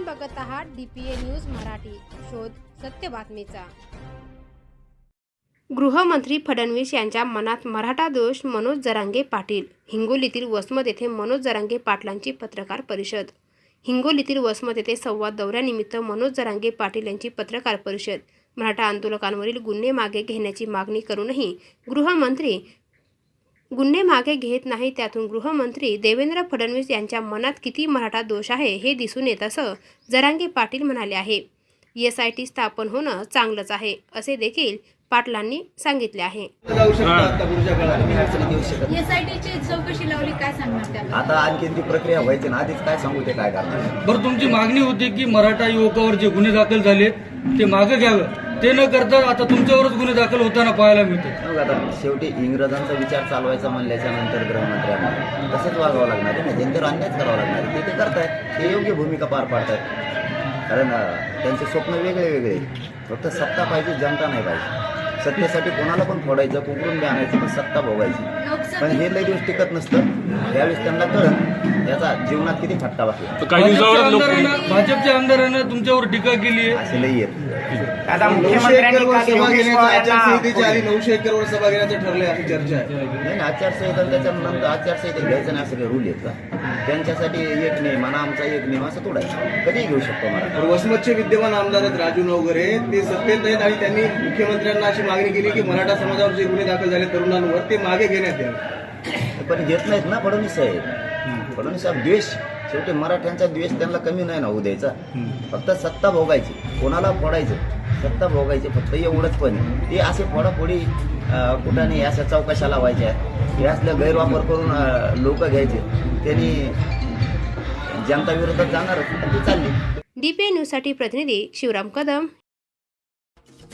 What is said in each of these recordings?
आपण बघत आहात डीपीए न्यूज मराठी. शोध सत्य बातमीचा. गृहमंत्री फडणवीस यांच्या मनात मराठा दोष मनोज जरांगे पाटील हिंगोलीतील वसमत येथे मनोज जरांगे पाटलांची पत्रकार परिषद. हिंगोलीतील वसमत येथे संवाद दौऱ्यानिमित्त मनोज जरांगे पाटील यांची पत्रकार परिषद. मराठा आंदोलकांवरील गुन्हे मागे घेण्याची मागणी करूनही गृहमंत्री गुन्हे मागे घेत नाही त्यातून गृहमंत्री देवेंद्र फडणवीस यांच्या मनात किती मराठा दोष आहे हे दिसून येत असं जरांगे पाटील म्हणाले आहे. एस आय टी स्थापन होणं चांगलंच आहे असे देखील पाटलांनी सांगितले आहे. जाऊ शकता आता आणखी ती प्रक्रिया व्हायची ना आधीच काय सांगू ते काय करणार? बरं तुमची मागणी होती की मराठा युवकावर जे गुन्हे दाखल झालेत ते मागे घ्यावं. ते न करता आता तुमच्यावरच गुन्हे दाखल होताना पाहायला मिळते. मग आता शेवटी इंग्रजांचा विचार चालवायचा म्हणल्याच्या नंतर गृहमंत्र्यांना तसंच वागावं लागणार आहे ना? त्यांच्यावर अन्यायच करावं लागणार आहे. ते ते करतायत. ते योग्य भूमिका पार पाडतायत. कारण अं, त्यांचे स्वप्न वेगळे वेगळे. फक्त सत्ता पाहिजे जनता नाही पाहिजे. सत्तेसाठी कोणाला पण फोडायचं कुकडून बी आणायचं पण सत्ता भोगायची. पण हे लई दिवस टिकत नसतं. त्यावेळेस त्यांना कळत याचा जीवनात किती फटका बसला. काही भाजपच्या दिवसावर लोक आमदारांना भाजपच्या आमदारांना तुमच्यावर टीका केली आहे. असे लई येत आता मुख्यमंत्र्यांनी काल सभा योगेश नऊशे एकरवर सभा घेण्याचं ठरलंय अशी चर्चा आहे. नाही ना, आचारसंहिता त्याच्यानंतर आचारसंहिता घ्यायचं नाही असं काही रूल आहेत का त्यांच्यासाठी एक नियम आणि आमचा एक नियम असं तोडायचं कधीही घेऊ शकतो मला तर वसमतचे विद्यमान आमदार आहेत राजू नवगरे ते सत्तेत आहेत आणि त्यांनी मुख्यमंत्र्यांना अशी मागणी केली की मराठा समाजावर जे गुन्हे दाखल झाले तरुणांवर ते मागे घेण्यात यावे. पण घेत नाहीत ना फडणवीस साहेब. फडणवीस साहेब द्वेष शेवटी मराठ्यांचा द्वेष त्यांना कमी नाही ना होऊ द्यायचा. फक्त सत्ता भोगायची. कोणाला फोडायचं? सत्ता भोगायची फक्त एवढंच पण. ते असे फोडाफोडी कुठं नाही अशा चौकशा लावायच्या. हे असलं गैरवापर करून लोक घ्यायचे. त्यांनी जनता विरोधात जाणारच ती चालली. डीपीए न्यूजसाठी प्रतिनिधी शिवराम कदम.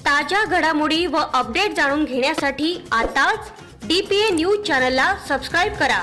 ताज्या घडामोडी व अपडेट जाणून घेण्यासाठी आताच डी पी ए न्यूज चॅनलला सबस्क्राईब करा.